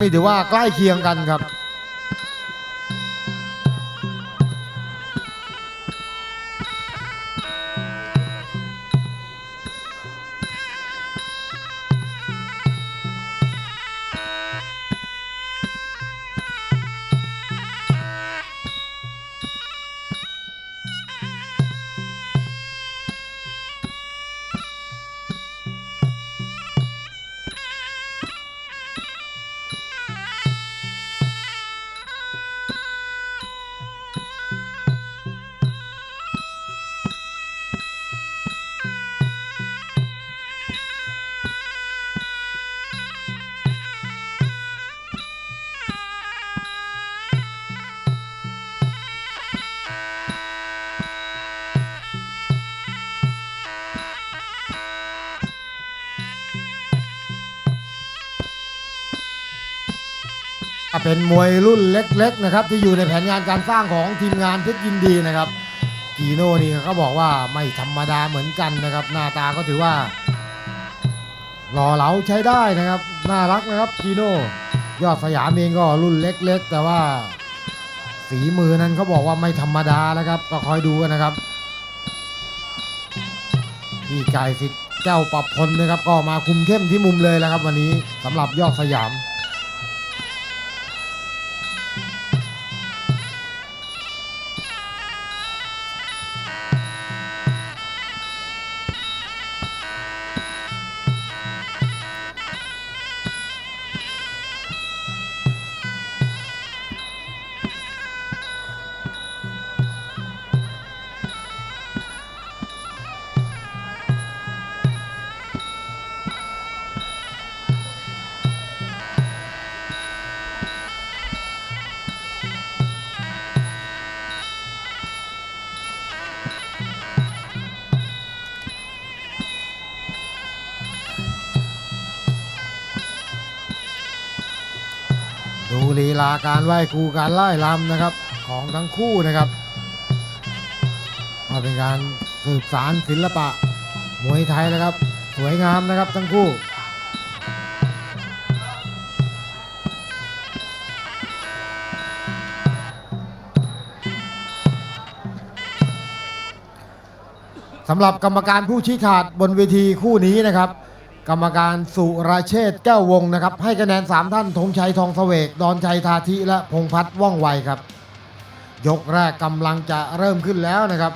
นี่ถือว่าใกล้เคียงกันครับ เป็นมวยรุ่นเล็กๆนะครับ ที่อยู่ในแผนงานการสร้างของทีมงานเพชรยินดีนะครับกีโน่นี่เขาบอกว่าไม่ธรรมดาเหมือนกันนะครับ หน้าตาก็ถือว่าหล่อเหลาใช้ได้นะครับ น่ารักนะครับกีโน่ยอดสยามเองก็รุ่นเล็ก ๆ แต่ว่าฝีมือนั้นเขาบอกว่าไม่ธรรมดานะครับ ก็คอยดูกันนะครับพี่ไก่สิทธิ์เจ้าปรับพลนะครับ ก็มาคุมเข้มที่มุมเลยแล้วครับ วันนี้สำหรับยอดสยาม ลีลาการไหว้ครูการไล่ลำนะครับของทั้งคู่นะครับมาเป็นการสืบสารศิลปะมวยไทยนะครับ สวยงามนะครับทั้งคู่สำหรับกรรมการผู้ชี้ขาดบนเวทีคู่นี้นะครับ กรรมการสุรเชษฐ์แก้ววงนะครับ ให้คะแนน 3 ท่านธงชัยทองเสวกดอนชัยทาธิและพงพัฒน์ว่องไวครับ ยกแรกกำลังจะเริ่มขึ้นแล้วนะครับ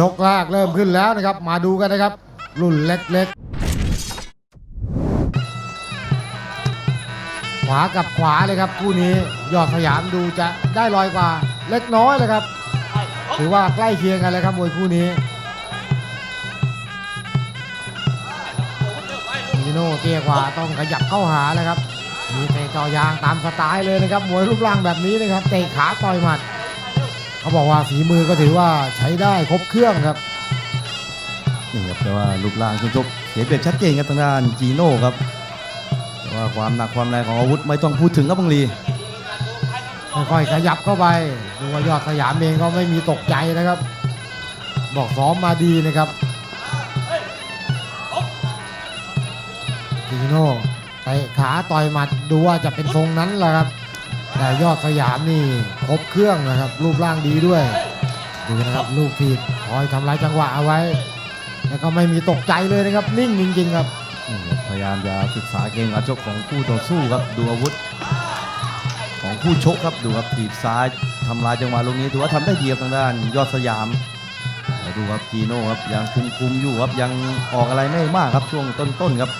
ยกแรกเริ่มขึ้นแล้วนะครับ มาดูกันนะครับ รุ่นเล็กๆ ขวากับขวาเลยครับคู่นี้ยอดสยามดูจะได้ลอยกว่าเล็กน้อยเลยครับ ถือว่าใกล้เคียงกันเลยครับมวยคู่นี้นีโน่เตี้ยกว่าต้องขยับเข้าหาแล้วครับมีเตะจอยางตามสไตล์เลยนะครับมวยรูปร่างแบบนี้นะครับเตะขาต่อยหมัด เขาบอกว่าฝีมือก็ถือว่าใช้ได้ครบเครื่องครับนี่ครับแต่ว่ารูปร่างชุดชกเห็นเป็นชัดเจนครับทางด้านจีโน่ครับแต่ว่าความหนักความแรงของอาวุธไม่ต้องพูดถึงครับบังลีค่อยๆขยับเข้าไปดูว่ายอดสยามเองก็ไม่มีตกใจนะครับ บอกซ้อมมาดีนะครับดีโน่เตะขาต่อยหมัดดูว่าจะเป็นทรงนั้นแหละครับ แต่ยอดสยามนี่ครบเครื่องนะครับ รูปร่างดีด้วย ดูนะครับลูกทีบคอยทำลายจังหวะเอาไว้ แล้วก็ไม่มีตกใจเลยนะครับ นิ่งจริง ๆ ครับ พยายามจะศึกษาเกมการชกของคู่ต่อสู้ครับดูอาวุธ ของคู่ชกครับดูครับถีบซ้ายทำลายจังหวะลูกนี้ถือว่าทำได้ดีครับทางด้าน ยอดสยามดูครับจีโน่ครับยังคุมคุมๆอยู่ครับยังออกอะไรไม่มากครับช่วงต้นๆครับ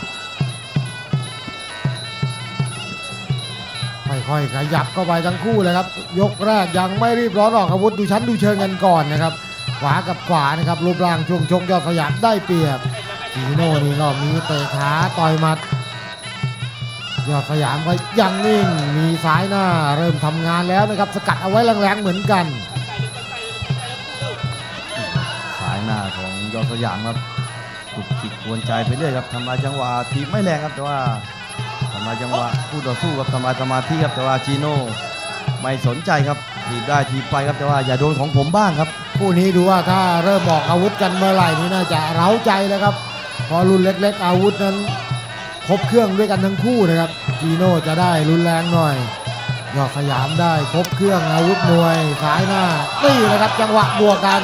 ค่อยขยับเข้าไปทั้งคู่เลยครับ ยกแรกยังไม่รีบร้อนออกอาวุธดูชั้นดูเชิงกันก่อนนะครับ ขวากับขวานะครับรูปร่างช่วงชกยอดสยามได้เปรียบจีโน่นี่ก็มีเตะขาต่อยมัด ยอดสยามก็ยังนิ่งมีซ้ายหน้าเริ่มทำงานแล้วนะครับ สกัดเอาไว้แรงๆเหมือนกันสายหน้าของยอดสยามครับจุกจิกกวนใจไปเรื่อยครับทำลายจังหวะทีไม่แรงครับแต่ว่า ทำลายจังหวะคู่ต่อสู้ครับทำลายสมาธิครับแต่ว่าจีโน่ไม่สนใจครับทีบได้ทีบไปครับแต่ว่าอย่าโดนของผมบ้างครับคู่นี้ดูว่าถ้าเริ่มออกอาวุธกันเมื่อไหร่นี่น่าจะเร้าใจแล้วครับพอรุ่นเล็ก ๆ อาวุธนั้นครบเครื่องด้วยกันทั้งคู่นะครับจีโน่จะได้รุนแรงหน่อยยอดสยามได้ครบเครื่องอาวุธมวยซ้ายหน้านี่นะครับจังหวะบวกกัน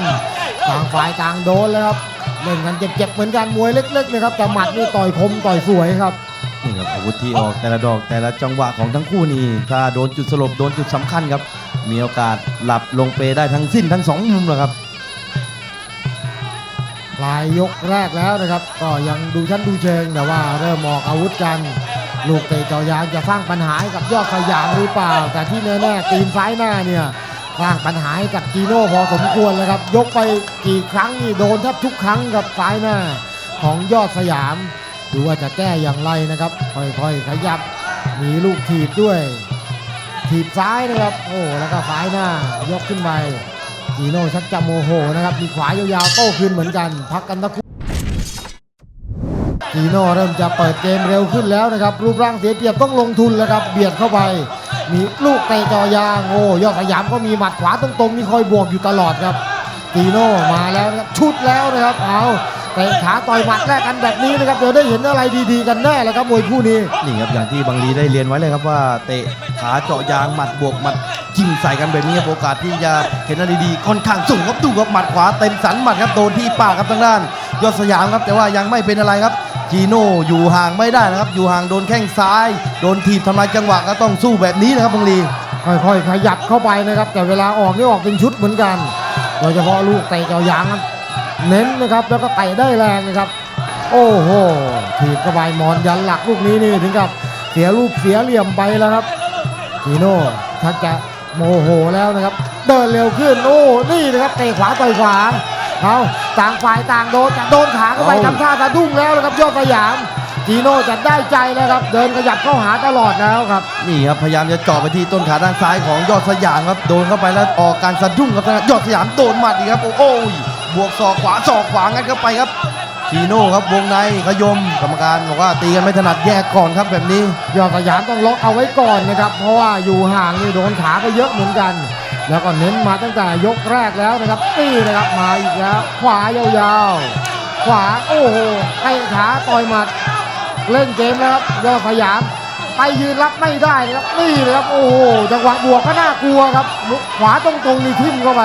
ต่างฝ่ายต่างโดนแล้วครับเล่นกันเจ็บๆเหมือนกันมวยเล็กๆนะครับแต่หมัดนี่ต่อยคมต่อยสวยครับ นี่ครับอาวุธที่ออกแต่ละดอกแต่ละจังหวะของทั้งคู่นี่ถ้าโดนจุดสลบโดนจุดสำคัญครับ มีโอกาสหลับลงเปได้ทั้งสิ้นทั้งสองมุมเลยครับ ปลายยกแรกแล้วนะครับ ก็ยังดูชั้นดูเชิงแต่ว่าเริ่มออกอาวุธกัน ลูกเตะเจอยางจะสร้างปัญหาให้กับยอดสยามหรือเปล่า แต่ที่แน่ๆตีนซ้ายหน้าเนี่ยสร้างปัญหาให้กับจีโน่พอสมควรเลยครับ ยกไปกี่ครั้งนี่โดนแทบทุกครั้งกับซ้ายหน้าของยอดสยาม ดูว่าจะแก้อย่างไรนะครับ ค่อยๆขยับ มีลูกถีบด้วย ถีบซ้ายนะครับ โอ้ แล้วก็ซ้ายหน้ายกขึ้นไปจีโน่ชักจะโมโหนะครับ มีขวายาวๆโต้คืนเหมือนกัน พักกันตะครู่จีโน่เริ่มจะเปิดเกมเร็วขึ้นแล้วนะครับ รูปร่างเสียเปรียบต้องลงทุนแล้วครับ เบียดเข้าไป มีลูกเตะจอยาง โอ้ยอดสยามก็มีหมัดขวาตรงๆนี่คอยบวกอยู่ตลอดครับจีโน่มาแล้วนะครับชุดแล้วนะครับ เอา เตะขาต่อยหมัดแรกกันแบบนี้นะครับเดี๋ยวได้เห็นอะไรดีๆกันแน่เลยครับมวยคู่นี้นี่ครับอย่างที่บางลีได้เรียนไว้เลยครับว่าเตะขาเจาะยางหมัดบวกหมัดจิ้มใส่กันแบบนี้ครับโอกาสที่จะเห็นอะไรดีๆค่อนข้างสูงครับดูครับหมัดขวาเต็มสันหมัดครับโดนที่ปากครับทางด้านยอดสยามครับแต่ว่ายังไม่เป็นอะไรครับจีโน่อยู่ห่างไม่ได้นะครับ อยู่ห่างโดนแข้งซ้าย โดนถีบทำลายจังหวะก็ต้องสู้แบบนี้นะครับบางลีค่อยๆขยับเข้าไปนะครับ แต่เวลาออกนี่ออกเป็นชุดเหมือนกันโดยเฉพาะลูกเตะเจายางนั้น เน้นนะครับแล้วก็เตะได้แรงนะครับ โอ้โหถีบเข้าไปมอนยันหลักลูกนี้นี่ถึงกับเสียรูปเสียเหลี่ยมไปแล้วครับจีโน่ถ้าจะโมโหแล้วนะครับ เดินเร็วขึ้นโอ้นี่นะครับเตะขวาต่อยขวาเอาต่างฝ่ายต่างโดนจะโดนขาเข้าไปเอาทำท่าสะดุ้งแล้วนะครับยอดสยามจีโน่จะได้ใจแล้วครับ เดินขยับเข้าหาตลอดแล้วครับนี่ครับพยายามจะเจาะไปที่ต้นขาด้านซ้ายของยอดสยามครับโดนเข้าไปแล้วออกการสะดุ้งครับยอดสยามโดนหมัดอีกครับโอ้โห บวกศอกขวาศอกขวางัดเข้าไปครับชีโน่ครับวงในขยมกรรมการบอกว่าตีกันไม่ถนัดแยกก่อนครับแบบนี้ ยอดสยามต้องล็อกเอาไว้ก่อนนะครับ เพราะว่าอยู่ห่างนี่โดนขาไปเยอะเหมือนกัน แล้วก็เน้นมาตั้งแต่ยกแรกแล้วนะครับนี่นะครับมาอีกแล้ว ขวายาวๆ ขวาโอ้โหเตะขาต่อยหมัดเล่นเกมแล้วครับยอดสยามไปยืนรับไม่ได้นะครับนี่นะครับโอ้โหจังหวะบวกก็น่ากลัวครับขวาตรงๆนี่ทิ่มเข้าไป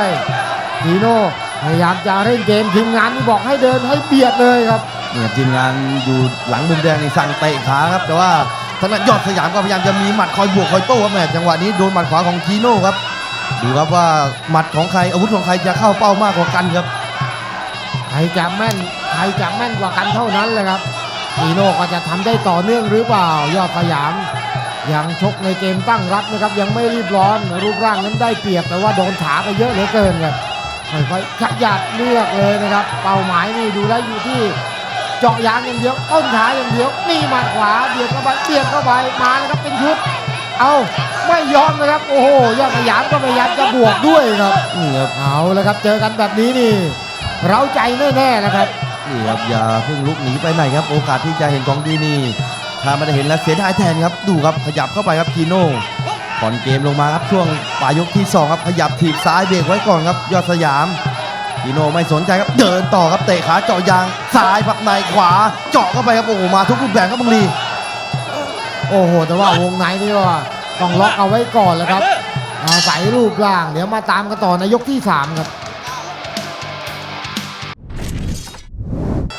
ทีโน่ พยายามจะเล่นเกมทีมงานนี่บอกให้เดินให้เบียดเลยครับนี่ครับทีมงานอยู่หลังมุมแดงนี่สั่งเตะขาครับ แต่ว่าทางด้านยอดสยามก็พยายามจะมีหมัดคอยบวกคอยโต้ครับแม่จังหวะนี้โดนหมัดขวาของจีโน่ครับดูครับว่าหมัดของใครอาวุธของใครจะเข้าเป้ามากกว่ากันครับใครจะแม่นใครจะแม่นกว่ากันเท่านั้นเลยครับนีโน่ก็จะทำได้ต่อเนื่องหรือเปล่า ยอดสยามยังชกในเกมตั้งรับนะครับยังไม่รีบร้อนรูปร่างนั้นได้เปรียบแต่ว่าโดนขาไปเยอะเหลือเกินครับ ค่อยๆขยับเลือกเลยนะครับ เป้าหมายนี่ดูแล้วอยู่ที่เจาะยางอย่างเดียวต้นขาอย่างเดียวนี่หมาขวาเบียดเข้าไปเบียดเข้าไปมาแล้วครับเป็นชุด เอาไม่ยอมนะครับ โอ้โหยอดสยามก็พยายามจะบวกด้วยครับนี่ครับเอาแล้วครับ เจอกันแบบนี้นี่เร้าใจแน่ๆนะครับนี่ครับอย่าเพิ่งลุกหนีไปไหนครับ โอกาสที่จะเห็นของดีนี่ถ้าไม่ได้เห็นแล้วเสียดายแทนครับดูครับขยับเข้าไปครับจีโน่ ผ่อนเกมลงมาครับช่วงปลายยกที่สองครับขยับถีบซ้ายเบรกไว้ก่อนครับยอดสยามจีโน่ไม่สนใจครับเดินต่อครับเตะขาเจาะยางซ้ายพักในขวาเจาะเข้าไปครับโอ้โหมาทุกรูปแบบครับบังลีโอ้โหแต่ว่าวงในนี่ว่าต้องล็อกเอาไว้ก่อนแล้วครับอาศัยรูปร่างเดี๋ยวมาตามกันต่อในยกที่ 3 ครับ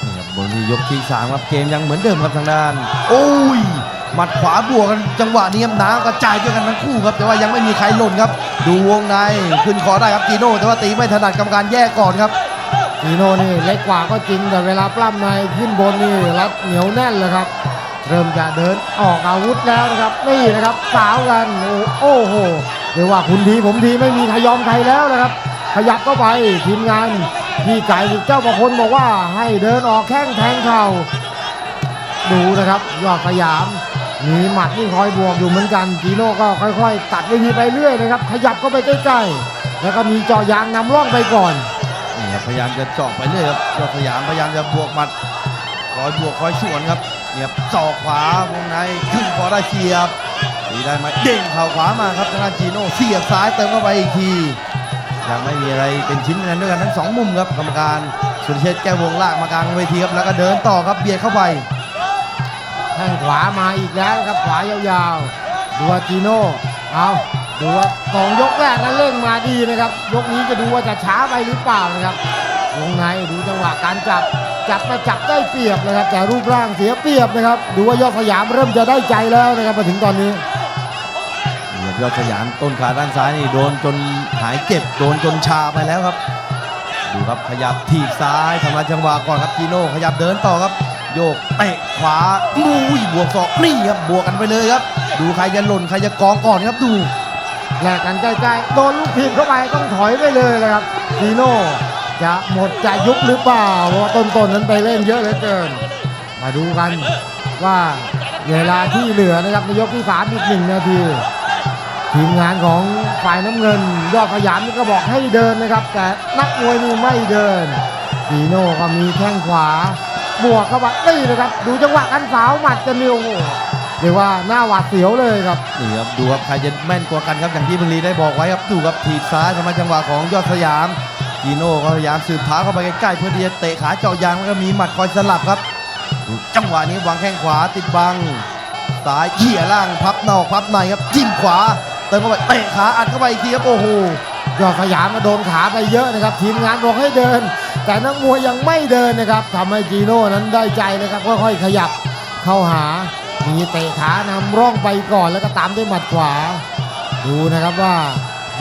นี่ครับบนที่ยกที่สามครับเกมยังเหมือนเดิมครับทางด้าน โอ้ย หมัดขวาบวกกันจังหวะนี้ครับน้ำกระจายด้วยกันทั้งคู่ครับ แต่ว่ายังไม่มีใครหล่นครับ ดูวงในขึ้นคอได้ครับจีโน่แต่ว่าตีไม่ถนัดกรรมการแยกก่อนครับทีโน่นี่เล็กกว่าก็จริงแต่เวลาปล้ำในขึ้นบนนี่รัดเหนียวแน่นเลยครับ เริ่มจะเดินออกอาวุธแล้วนะครับนี่นะครับสาวกันโอ้โหเรียกว่าคุณทีผมทีไม่มีใครยอมใครแล้วนะครับ ขยับเข้าไปทีมงานพี่ไก่เจ้าประพลบอกว่าให้เดินออกแข้งแทงเข่าดูนะครับยอดสยาม มีหมัดที่คอยบวกอยู่เหมือนกันจีโน่ก็ค่อย ๆ ตัดเวทีไปเรื่อยนะครับ ขยับเข้าไปใกล้ๆ แล้วก็มีเจาะยางนำร่องไปก่อนนี่ครับพยายามจะเจาะไปเรื่อยครับยอดสยามพยายามจะบวกหมัดคอยบวกคอยสวนครับเนี่ยจาะขวาวงในขึ้นพอได้เสียบตีได้ไหมเด้งเข่าขวามาครับทางด้านจีโน่เสียบซ้ายเติมเข้าไปอีกทียังไม่มีอะไรเป็นชิ้นนอันด้วยกันทั้งสองมุมครับกรรมการสุรเชษฐ์แก้ววงลากมากลางเวทีครับแล้วก็เดินต่อครับเบียดเข้าไป แข้งขวามาอีกแล้วครับขวายาวๆดูว่าจีโน่เอาดูว่าสองยกแรกนั้นเร่งมาดีนะครับ ยกนี้จะดูว่าจะช้าไปหรือเปล่านะครับวงในดูจังหวะการจับจับมาจับได้เปรียบนะครับ แต่รูปร่างเสียเปรียบนะครับ ดูว่ายอดสยามเริ่มจะได้ใจแล้วนะครับมาถึงตอนนี้ยอดสยามต้นขาด้านซ้ายนี่โดนจนหายเจ็บโดนจนชาไปแล้วครับ ดูครับขยับถีบซ้ายทำลายจังหวะก่อนครับจีโน่ขยับเดินต่อครับ โยกเตะขวาอุ้ยบวกศอกนี่ครับบวกกันไปเลยครับ ดูใครจะหล่นใครจะกองก่อนครับดูแลกกันใกล้ๆโดนลูกทีมเข้าไปต้องถอยไปเลยนะครับดีโน่จะหมดจะยุบหรือเปล่าเพราะว่าต้นๆนั้นไปเล่นเยอะเหลือเกิน มาดูกันว่าเวลาที่เหลือนะครับในยกที่สามอีกหนึ่งนาทีทีมงานของฝ่ายน้ำเงิน ยอดสยามนี่ก็บอกให้เดินนะครับ แต่นักมวยนี่ไม่เดินดีโน่ก็มีแข้งขวา บวกเข้าไปนี่นะครับ ดูจังหวะกันสาวหมัดกันนี่โอ้โหเรียกว่าหน้าหวาดเสียวเลยครับ นี่ครับดูครับใครจะแม่นกว่ากันครับอย่างที่บุรีได้บอกไว้ครับดูครับถีบซ้ายทำลาจังหวะของยอดสยามจีโน่ก็พยายามสืบเท้าเข้าไปใกล้ๆเพื่อที่จะเตะขาเจาะยางแล้วก็มีหมัดคอยสลับครับ จังหวะนี้วางแข้งขวาติดบังซ้ายเขี่ยล่างพับนอกพับในครับจิ้มขวาเติมเข้าไปเตะขาอัดเข้าไปอีกทีครับโอ้โห ยอดสยามมาโดนขาไปเยอะนะครับ ทีมงานบอกให้เดิน แต่นักมวยยังไม่เดินนะครับทำให้จีโน่นั้นได้ใจนะครับค่อยๆขยับเข้าหามีเตะขานำร่องไปก่อนแล้วก็ตามด้วยหมัดขวา ดูนะครับว่า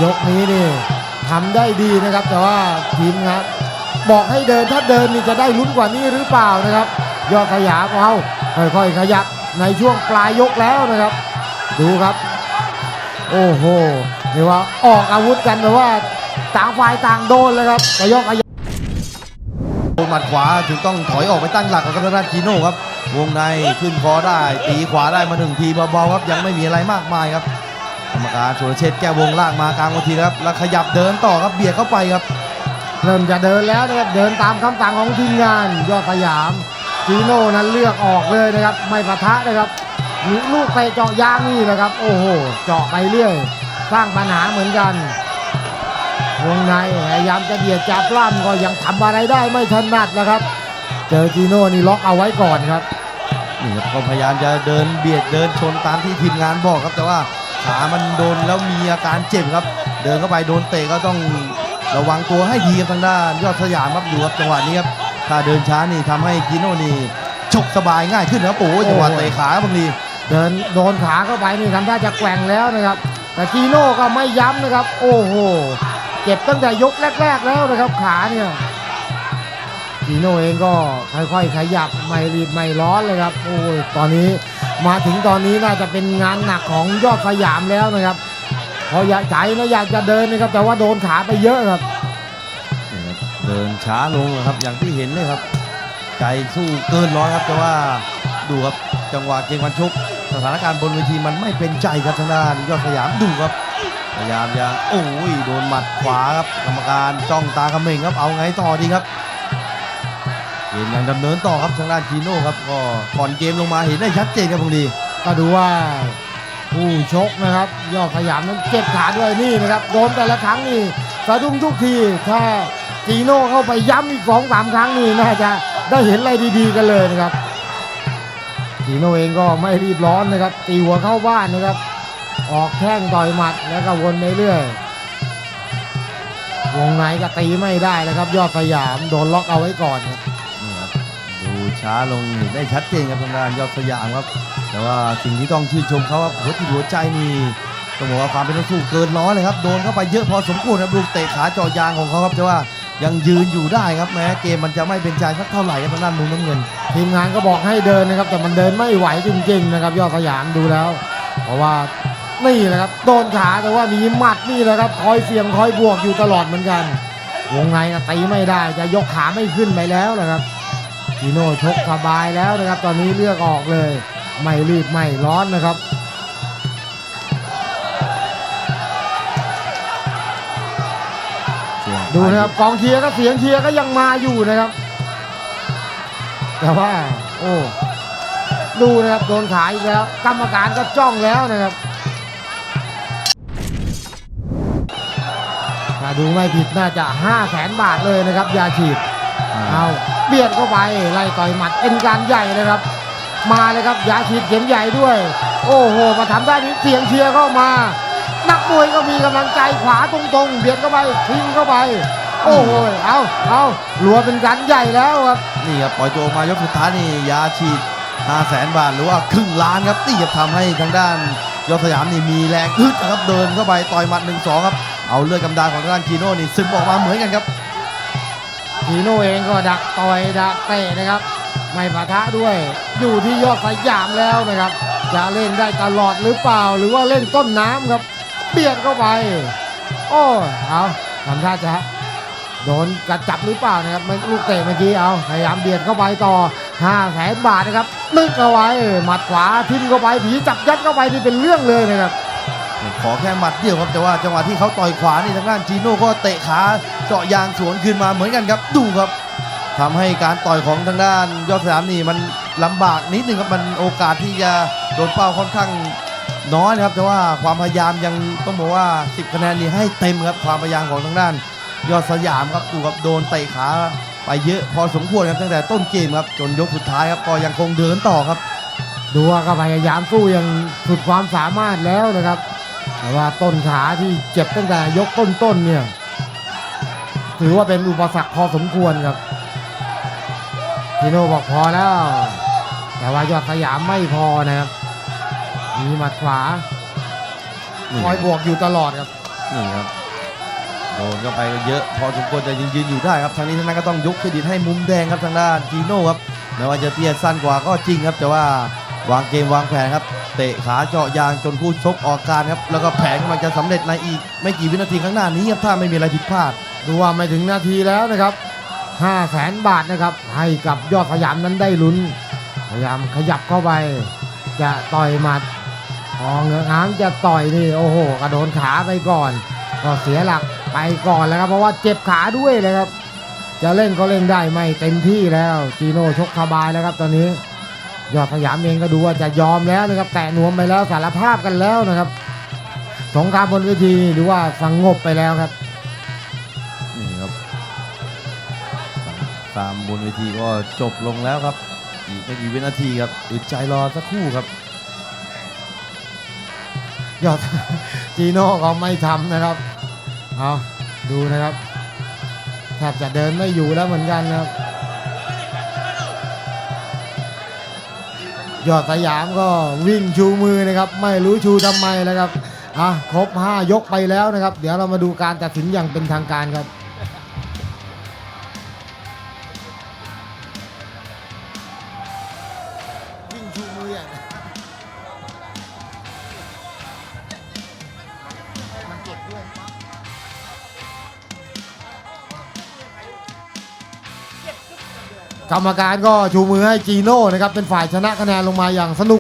ยกนี้นี่ทำได้ดีนะครับ แต่ว่าทีมงานบอกให้เดินถ้าเดินนี่จะได้ลุ้นกว่านี้หรือเปล่านะครับ ยอดสยามเอาค่อยๆขยับในช่วงปลายยกแล้วนะครับ ดูครับ โอ้โห เรียกว่าออกอาวุธกันแต่ว่าต่างฝ่ายต่างโดนเลยครับแต่ยกขยับโดนหมัดขวาถึงต้องถอยออกไปตั้งหลักกับทางด้านจีโน่ครับ วงในขึ้นคอได้ ตีขวาได้มาหนึ่งทีเบาๆครับยังไม่มีอะไรมากมายครับกรรมการสุรเชษฐ์แก้ววงล่างมากลางวันทีครับแล้วขยับเดินต่อครับเบียดเข้าไปครับ เริ่มจะเดินแล้วนะครับเดินตามคำสั่งของทีมงาน ยอดสยามจีโน่นั้นเลือกออกเลยนะครับ ไม่ปะทะนะครับมีลูกเตะเจาะยางนี่นะครับ โอ้โห เจาะไปเรื่อย สร้างปัญหาเหมือนกัน วงในพยายามจะเบียดจับล่ำก็ยังทำอะไรได้ไม่ถนัดนะครับ เจอจีโน่นี่ล็อกเอาไว้ก่อนครับนี่ครับก็พยายามจะเดินเบียดเดินชนตามที่ทีมงานบอกครับ แต่ว่าขามันโดนแล้วมีอาการเจ็บครับ เดินเข้าไปโดนเตะก็ต้องระวังตัวให้ดีครับทางด้านยอดสยามครับดูครับจังหวะนี้ครับถ้าเดินช้านี่ทำให้กิโน่นี่ชกสบายง่ายขึ้นครับโอ้โหจังหวะเตะขาบางทีเดินโดนขาเข้าไปนี่ทำท่าจะแกว่งแล้วนะครับ แต่จีโน่ก็ไม่ย้ำนะครับ โอ้โห เจ็บตั้งแต่ยกแรก ๆ แล้วนะครับขาเนี่ยจีโน่เองก็ค่อยๆขยับไม่รีบไม่ร้อนเลยครับ โอ้ยตอนนี้มาถึงตอนนี้น่าจะเป็นงานหนักของยอดสยามแล้วนะครับเพราอยากใจนะอยากจะเดินนะครับ แต่ว่าโดนขาไปเยอะครับ เดินช้าลงนะครับอย่างที่เห็นเลยครับ ใจสู้เกินร้อยครับแต่ว่าดูครับจังหวะเกมวันชก สถานการณ์บนเวทีมันไม่เป็นใจครับทางด้านยอดสยามดูครับ พยายามจะโอ้ยโดนหมัดขวาครับกรรมการจ้องตาเขม่งครับเอาไงต่อดีครับเกมยังดำเนินต่อครับทางด้านจีโน่ครับก็ก่อนเกมลงมาเห็นได้ชัดเจนครับพงดีก็ดูว่าผู้ชกนะครับยอดสยามนั้นเจ็บขาด้วยนี่นะครับโดนแต่ละครั้งนี่สะดุ้งทุกทีถ้าจีโน่เข้าไปย้ำอีกสองสามครั้งนี่น่าจะได้เห็นอะไรดีๆกันเลยนะครับ จีโนเองก็ไม่รีบร้อนนะครับ ตีหัวเข้าบ้านนะครับ ออกแข้งต่อยหมัดแล้วก็วนไปเรื่อยวงในก็ตีไม่ได้นะครับ ยอดสยามโดนล็อกเอาไว้ก่อนครับดูช้าลงได้ชัดเจนครับทางด้านยอดสยามครับ แต่ว่าสิ่งที่ต้องชื่นชมเขาครับหัวจิตหัวใจนี่ต้องบอกว่าความเป็นนักสู้เกินร้อยเลยครับโดนเข้าไปเยอะพอสมควรครับลูกเตะขาจาะยางของเขาครับแต่ว่า ยังยืนอยู่ได้ครับแม้เกมมันจะไม่เป็นใจสักเท่าไหร่ครับทางด้านมุมน้ำเงิน ทีมงานก็บอกให้เดินนะครับ แต่มันเดินไม่ไหวจริงๆนะครับ ยอดสยามดูแล้ว เพราะว่านี่แหละครับโดนขาแต่ว่ามีหมัดนี่แหละครับคอยเสี่ยงคอยบวกอยู่ตลอดเหมือนกัน วงในนะตีไม่ได้จะยกขาไม่ขึ้นไปแล้วนะครับจีโน่ชกสบายแล้วนะครับ ตอนนี้เลือกออกเลย ไม่รีบไม่ร้อนนะครับ ดูนะครับกองเชียร์ก็เสียงเชียร์ก็ยังมาอยู่นะครับ แต่ว่า โอ้ดูนะครับโดนขายอีกแล้ว กรรมการก็จ้องแล้วนะครับถ้าดูไม่ผิดน่าจะ5 0 0แสนบาทเลยนะครับ ยาฉีดเอาเบียดเข้าไปไล่ต่อยหมัดเป็นการใหญ่นะครับ มาเลยครับยาฉีดเข็มใหญ่ด้วย โอ้โหมาทำได้นี้เสียงเชียร์เข้ามา นักมวยก็มีกำลังใจขวาตรงๆเบียดเข้าไปทิ้งเข้าไป โอ้โหเอาเอารัวเป็นการใหญ่แล้วครับนี่ครับปล่อยตัวออกมายกสุดท้ายนี่ยาฉีด5 0 0แสนบาทหรือว่าครึ่งล้านครับนี่จะทำให้ทางด้านยอดสยามนี่มีแรงอึดนะครับเดินเข้าไปต่อยหมัด1 2ครับเอาเลือดกำดานของทางด้านคีโน่นี่ซึมออกมาเหมือนกันครับทีโน่เองก็ดักต่อยดักเตะนะครับไม่ปะทะด้วย อยู่ที่ยอดสยามแล้วนะครับ จะเล่นได้ตลอดหรือเปล่า หรือว่าเล่นต้นน้ำครับ เบียดเข้าไป โอ้เอาทำท่าจะโดนกระจับหรือเปล่านะครับไม่ลูกเตะเมื่อกี้เอาพยายามเบียดเข้าไปต่อ5แสนบาทนะครับนึกเอาไว้หมัดขวาทิ่มเข้าไปผีจับยัดเข้าไปนี่เป็นเรื่องเลยนะครับขอแค่หมัดเดียวครับแต่ว่าจังหวะที่เขาต่อยขวานี่ทางด้านจีโน่ก็เตะขาเจาะยางสวนคืนมาเหมือนกันครับดูครับทำให้การต่อยของทางด้านยอดสยามนี่มันลำบากนิดนึงครับมันโอกาสที่จะโดนเป้าค่อนข้าง น้อยนะครับ แต่ว่าความพยายามยังต้องบอกว่า 10 คะแนนนี่ให้เต็มครับความพยายามของทางด้าน ยอดสยามครับดูครับโดนเตะขาไปเยอะพอสมควรครับตั้งแต่ต้นเกมครับจนยกสุดท้ายครับก็ยังคงเดินต่อครับ ดูว่าก็พยายามสู้อย่างสุดความสามารถแล้วนะครับ แต่ว่าต้นขาที่เจ็บตั้งแต่ยกต้นๆเนี่ยถือว่าเป็นอุปสรรคพอสมควรครับทีโน่บอกพอแล้ว แต่ว่ายอดสยามไม่พอนะครับ มีหมัดขวานี่คอยบวกอยู่ตลอดครับนี่ครับโดนเข้าไปเยอะพอสมควรจะยืนยืนอยู่ได้ครับทางนี้ทางนั้นก็ต้องยกเครดิตให้มุมแดงครับทางด้านจีโน่ครับแม้ว่าจะเตี้ยสั้นกว่าก็จริงครับ แต่ว่าวางเกมวางแผนครับ เตะขาเจาะยางจนคู่ชกออกการครับ แล้วก็แผนกำลังจะสำเร็จในอีก ไม่กี่วินาทีข้างหน้านี้ครับถ้าไม่มีอะไรผิดพลาดดูว่าไม่ถึงนาทีแล้วนะครับ5 0 0แสนบาทนะครับ ให้กับยอดสยามนั้นได้ลุ้นพยายามขยับเข้าไป จะต่อยหมัด พอเหงื้อง้างจะต่อยนี่โอ้โหกระโดนขาไปก่อน ก็เสียหลักไปก่อนแล้วครับเพราะว่าเจ็บขาด้วยเลยครับ จะเล่นก็เล่นได้ไม่เต็มที่แล้วจีโน่ชกสบายแล้วครับตอนนี้ ยอดสยามเองก็ดูว่าจะยอมแล้วนะครับแตะนวมไปแล้วสารภาพกันแล้วนะครับสงครามบนเวทีนี่ดูว่าสงบไปแล้วครับนี่ครับตามบนเวทีก็จบลงแล้วครับ อีกไม่กี่วินาทีครับอึดใจรอสักครู่ครับ ยอดจีโน่ก็ไม่ทำนะครับเอาดูนะครับแทบจะเดินไม่อยู่แล้วเหมือนกันนะครับ ยอดสยามก็วิ่งชูมือนะครับ ไม่รู้ชูทำไมแล้วครับอะครบ 5 ยกไปแล้วนะครับ เดี๋ยวเรามาดูการตัดสินอย่างเป็นทางการครับ รรมการก็ชูมือให้จีโน่นะครับเป็นฝ่ายชนะคะแนนลงมาอย่างสนุก